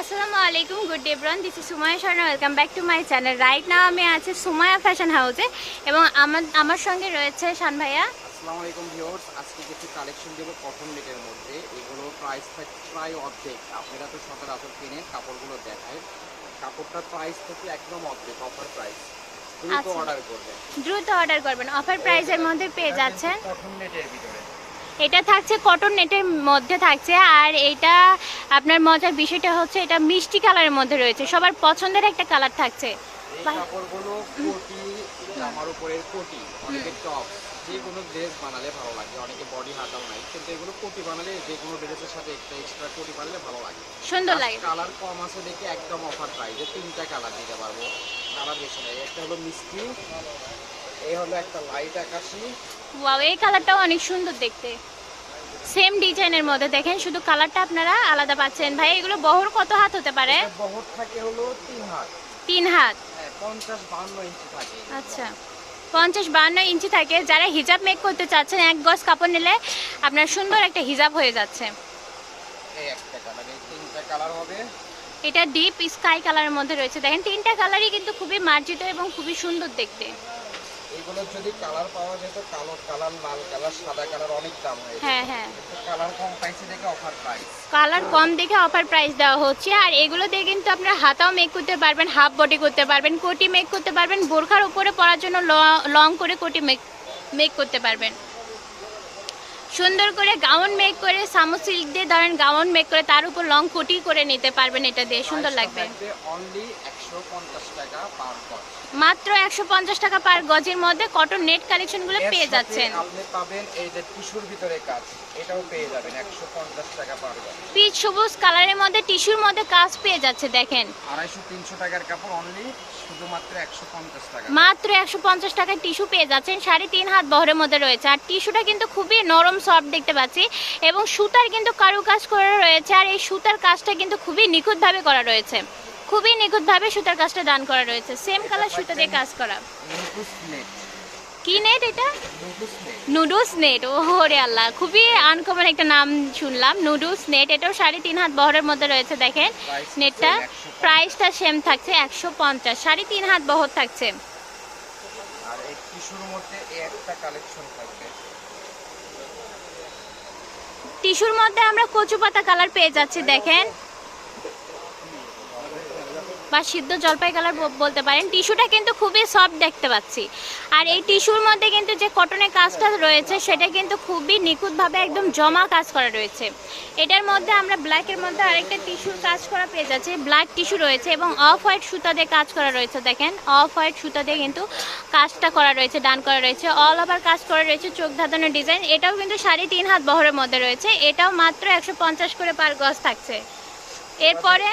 আসসালামু আলাইকুম good day ব্রন this is Sumaya Sharma welcome back to my channel right now আমি আছি Sumaiya fashion হাউসে এবং আমার আমার সঙ্গে রয়েছে শান ভাইয়া। আসসালামু আলাইকুম ভিউয়ার্স আজকে কিছু কালেকশন দেবো কটন নেটের মধ্যে। এগুলো প্রাইস প্রায় অর্ধেক। আপনারা তো সচরাচর কিনে কাপড়গুলো দেখায়। কাপড়টার প্রাইস থেকে একদম অর্ধেক অফার প্রাইস দ্রুত আচ্ছা। অর্ডার করবেন। দ্রুত অর্ডার করবেন। অফার প্রাইসের মধ্যে পেয়ে যাচ্ছেন। কটন নেটের ভিতরে। এটা থাকছে কটন নেটের মধ্যে থাকছে আর এটা আপনার মজার বিষয়টা হচ্ছে এটা মিষ্টি কালারের মধ্যে রয়েছে সবার পছন্দের একটা কালার থাকছে। কাপড়গুলো কোটি জামার উপরের কোটি অনেকে টপ যে কোনো ড্রেস বানালে ভালো লাগে অনেকে বডি হাতাও নাই কিন্তু এগুলো কোটি বানালে যে কোনো ড্রেসের সাথে একটা এক্সট্রা কোটি বানালে ভালো লাগে। সুন্দর লাগে। কালার কম আছে দেখে একদম অফার প্রাইসে তিনটা কালার দিতে পারব কালার বেশি নাই একটা হলো মিষ্টি এই হলো একটা লাইট আকাশি। ওয়াও এই কালারটাও অনেক সুন্দর দেখতে। সেম ডিজাইনের মধ্যে দেখেন শুধু কালারটা আপনারা আলাদা পাচ্ছেন। ভাই এগুলো বহর কত হাত হতে পারে? বহর থাকে হলো তিন হাত। তিন হাত। হ্যাঁ পঞ্চাশ বান্ন ইঞ্চি থাকে। আচ্ছা পঞ্চাশ বান্ন ইঞ্চি থাকে। যারা হিজাব মেক করতে চাচ্ছেন এক গজ কাপড় নিলে আপনার সুন্দর একটা হিজাব হয়ে যাচ্ছে। এটা ডিপ স্কাই কালারের মধ্যে রয়েছে। দেখেন তিনটা কালারই কিন্তু খুবই মার্জিত এবং খুবই সুন্দর দেখতে। এগুলো যদি কালার পাওয়া যেত কালো কালার লাল কালার সাদা কালার অনেক দাম হয় হ্যাঁ হ্যাঁ। কালার কম পাইছে দেখে অফার প্রাইস কালার কম দেখে অফার প্রাইস দেওয়া হচ্ছে। আর এগুলো দিয়ে কিন্তু আপনারা হাতাও মেক করতে পারবেন হাফ বডি করতে পারবেন কোটি মেক করতে পারবেন বোরখার উপরে পরার জন্য লং করে কোটি মেক মেক করতে পারবেন। সুন্দর করে গাউন মেক করে সামো সিল্ক দিয়ে ধরেন গাউন মেক করে তার উপর লং কোটি করে নিতে পারবেন এটা দিয়ে সুন্দর লাগবে। মাত্র একশো পঞ্চাশ টাকা পার গজের মধ্যে কটন নেট কালেকশনগুলো পেয়ে যাচ্ছেন। আপনি পাবেন এই যে টিস্যুর ভিতরে কাজ এটাও পেয়ে যাবেন একশো পঞ্চাশ টাকা পার গজ। পিচ সবুজ কালারের মধ্যে টিস্যুর মধ্যে কাজ পেয়ে যাচ্ছে দেখেন। আড়াইশো তিনশো টাকার কাপড় অনলি শুধুমাত্র একশো পঞ্চাশ টাকা। মাত্র একশো পঞ্চাশ টাকায় টিস্যু পেয়ে যাচ্ছেন সাড়ে তিন হাত বহরের মধ্যে রয়েছে। আর টিস্যুটা কিন্তু খুবই নরম সফট দেখতে পাচ্ছি। এবং সুতার কিন্তু কারুকাজ করা রয়েছে আর এই সুতার কাজটা কিন্তু খুবই নিখুঁতভাবে করা রয়েছে। খুবই নিখুঁতভাবে সুতার কাজটা দান করা রয়েছে। সেম কালার সুতা দিয়ে কাজ করা। কি নেট এটা? Noodles net. ও রে আল্লাহ খুবই আনকমন একটা নাম শুনলাম। নুডলস নেট এটাও সাড়ে তিন হাত বহরের মধ্যে রয়েছে দেখেন। নেটটা প্রাইসটা সেম থাকছে একশো পঞ্চাশ। সাড়ে তিন হাত বহর থাকছে। আর এই টিস্যুর মধ্যে একটা কালেকশন থাকবে। টিস্যুর মধ্যে আমরা কচু পাতা কালার পেয়ে যাচ্ছি দেখেন। বা সিদ্ধ জলপাই কালার বলতে পারেন, টিস্যুটা কিন্তু খুবই সফট দেখতে পাচ্ছি। আর এই টিস্যুর মধ্যে কিন্তু যে কটনের কাজটা রয়েছে, সেটা কিন্তু খুবই নিখুঁতভাবে একদম জমা কাজ করা রয়েছে। এটার মধ্যে আমরা ব্ল্যাকের মধ্যে আরেকটা টিস্যুর কাজ করা পেয়ে যাচ্ছে, ব্ল্যাক টিস্যু রয়েছে এবং অফ হোয়াইট সুতা দিয়ে কাজ করা রয়েছে, দেখেন। অফ হোয়াইট সুতা দিয়ে কিন্তু কাজটা করা রয়েছে, ডান করা রয়েছে অল ওভার কাজ করা রয়েছে, চোখ ধাঁধানোর ডিজাইন। এটাও কিন্তু সাড়ে তিন হাত বহরের মধ্যে রয়েছে, এটাও মাত্র একশো পঞ্চাশ করে পার গজ থাকছে। এরপরে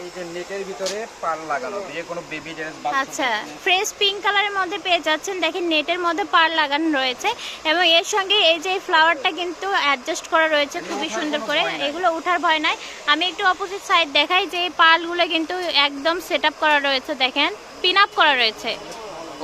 এই যে নেটের ভিতরে পার লাগানো যে কোনো বেবি ড্রেস আচ্ছা ফ্রেশ পিঙ্ক কালারের মধ্যে পেয়ে যাচ্ছেন দেখেন নেটের মধ্যে পার লাগানো রয়েছে এবং এর সঙ্গে এই যে ফ্লাওয়ারটা কিন্তু অ্যাডজাস্ট করা রয়েছে খুবই সুন্দর করে। এগুলো ওঠার ভয় নাই। আমি একটু অপোজিট সাইড দেখাই যে এই পালগুলো কিন্তু একদম সেট আপ করা রয়েছে দেখেন পিন আপ করা রয়েছে।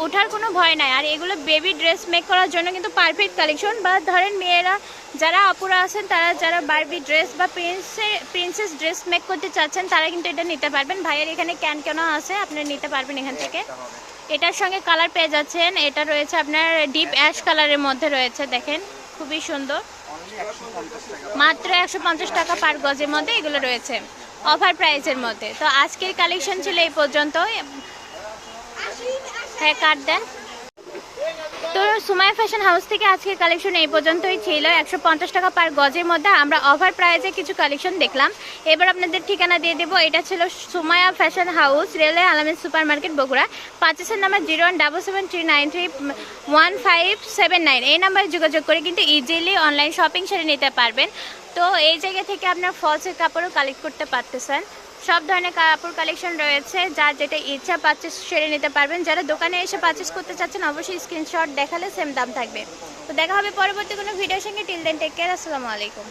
ওঠার কোনো ভয় নাই। আর এগুলো বেবি ড্রেস মেক করার জন্য কিন্তু পারফেক্ট কালেকশন বা ধরেন মেয়েরা যারা অপুরা আছেন, তারা যারা বারবি ড্রেস বা প্রিন্সে প্রিন্সেস ড্রেস মেক করতে চাচ্ছেন, তারা কিন্তু এটা নিতে পারবেন। ভাইয়ের এখানে ক্যান কেন আছে? আপনি নিতে পারবেন এখান থেকে। এটার সঙ্গে কালার পেয়ে যাচ্ছেন। এটা রয়েছে আপনার ডিপ অ্যাশ কালারের মধ্যে রয়েছে, দেখেন। খুবই সুন্দর। মাত্র একশো পঞ্চাশ টাকা পার গজের মধ্যে এগুলো রয়েছে। অফার প্রাইসের মধ্যে। তো আজকের কালেকশন ছিল এই পর্যন্ত হ্যাঁ কাট দেন। তো সুমাই ফ্যাশন হাউস থেকে আজকের কালেকশন এই পর্যন্তই ছিল। একশো পঞ্চাশ টাকা পার গজের মধ্যে আমরা অফার প্রাইজে কিছু কালেকশন দেখলাম। এবার আপনাদের ঠিকানা দিয়ে দেবো। এটা ছিল Sumaya fashion house, railway Alamin super market Bogura. পাঁচেসের number zero one double seven three nine three one five seven nine এই নাম্বারে যোগাযোগ করে কিন্তু ইজিলি অনলাইন শপিং সেরে নিতে পারবেন। তো এই জায়গা থেকে আপনার ফলসের কাপড়ও কালেক্ট করতে পারতেছেন। সব ধরনের কাপড় কালেকশন রয়েছে। যার যেটা ইচ্ছা পারচেস সেরে নিতে পারবেন। যারা দোকানে এসে পারচেস করতে চাচ্ছেন, অবশ্যই স্ক্রিনশট দেখালে সেম দাম থাকবে। তো দেখা হবে পরবর্তী কোনো ভিডিওর সঙ্গে। টিল দেন টেক কেয়ার আসসালামু আলাইকুম।